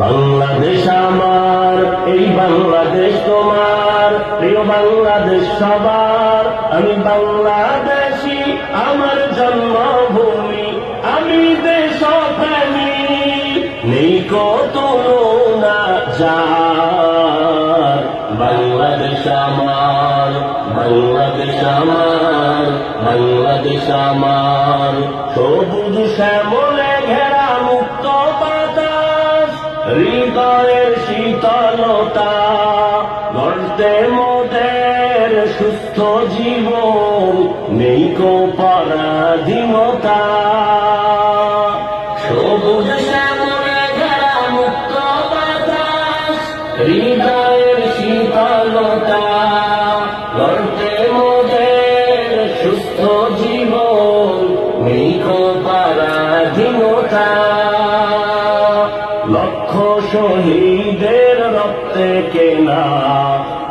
বাংলাদেশ আমার এই বাংলাদেশ প্রিয় বাংলাদেশ সবার। আমি বাংলাদেশি, আমার আমি দেশপ্রেমী নেই কত না যার, বাংলাদেশ আমার। বাংলাদেশ আমার বাংলাদেশ আমার। সবুজ শ্যামলে ঘেরা মুক্ত বাতাস, হৃদয়ের শীতলতা। গর্তে মোদের সুস্থ জীবন, নেই কো পরাধীনতা। সবুজ শহীদের রক্তে কেনা,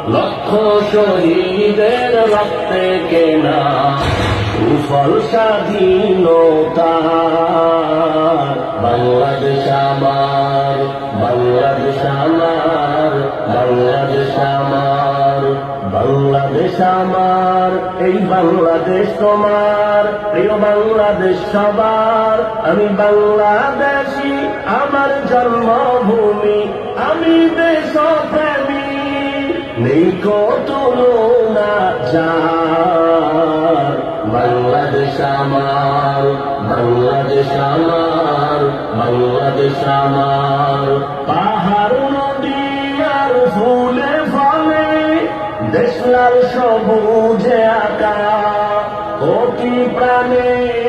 লক্ষ শহীদের রক্তে কেনা, সুফল স্বাধীনতা বাংলাদেশ আমার বাংলাদেশ আমার বাংলাদেশ আমার বাংলাদেশ আমার, এই বাংলাদেশ তোমার, প্রিয় বাংলাদেশ সবার, আমি বাংলাদেশি। আমার জন্মভূমি, আমি দেশপ্রেমী নেই কত না যার। বাংলাদেশ আমার বাংলাদেশ আমার বাংলাদেশ আমার। পাহাড়, নদী আর ফুলে ফলে দেশলাল সবুজে আঁকা, কোটি প্রাণের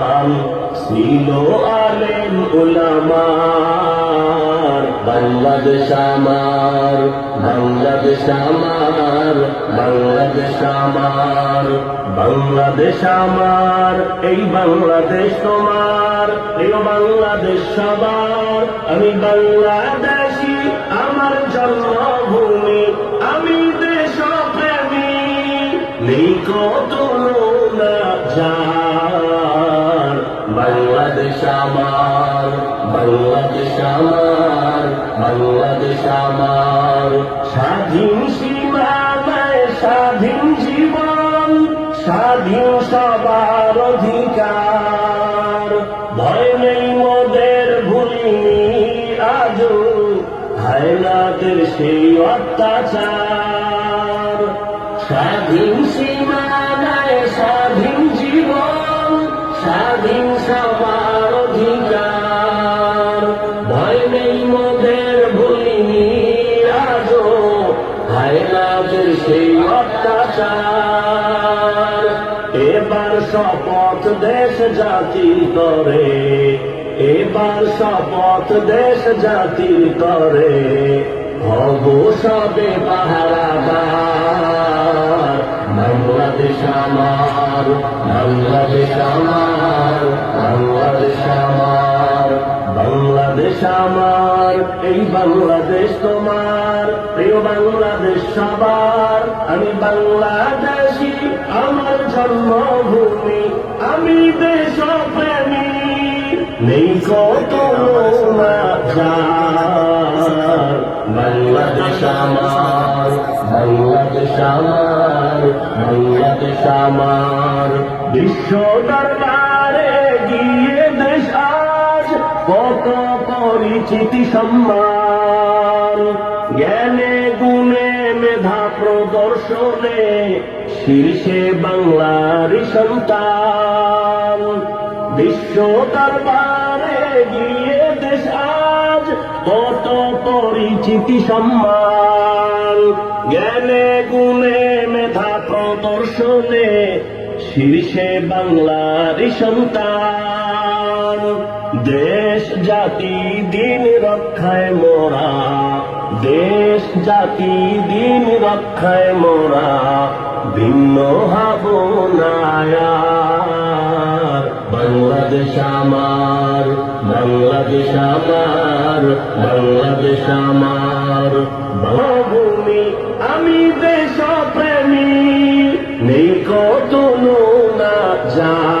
ছিল আলেম উলামার। বাংলাদেশ আমার বাংলাদেশ আমার বাংলাদেশ আমার বাংলাদেশ আমার, এই বাংলাদেশ তোমার প্রিয় বাংলাদেশ সবার। আমি বাংলাদেশি, আমার জন্মভূমি, আমি দেশপ্রেমী। নেই কত আমার, বাংলাদেশ আমার বাংলাদেশ আমার। স্বাধীন সীমানায় স্বাধীন জীবন, স্বাধীন সবার অধিকার। ভয় নেই মোদের ভুলিনি আজও, হায়নাদের সেই অত্যাচার। স্বাধীন সীমানায় স্বাধীন অত্যাচার এবার শপথ দেশ জাতি করে, এবার শপথ দেশ জাতি করে। হব সবে পাহারাদার, বাংলাদেশ আমার বাংলাদেশ আমার বাংলাদেশ আমার। বাংলাদেশ আমার, এই বাংলাদেশ তোমার, প্রিয় বাংলাদেশ সবার। আমি বাংলাদেশি, আমার জন্মভূমি, আমি দেশপ্রেমী। নেই কত বাংলাদেশ আমার বাংলাদেশ আমার বাংলাদেশ আমার। বিশ্ব দরবারে গিয়ে দেশ আজ কত পরিচিতি সম্মান, জ্ঞানে গুণে মেধা প্রদর্শনে শীর্ষে বাংলার সন্তান। বিশ্ব দরবারে গিয়ে দেশ আজ কত পরিচিতি সম্মান, জ্ঞানে গুণে মেধা প্রদর্শনে শীর্ষে বাংলার সন্তান। দেশ, জাতি, দিন রক্ষায় মোরা। দেশ, জাতি, দিন রক্ষায় মোরা। ভিন্ন হব বাংলাদেশ আমার বাংলাদেশ আমার বাংলাদেশ আমার। ভূমি আমি দেশপ্রেমী, নেই কত না যার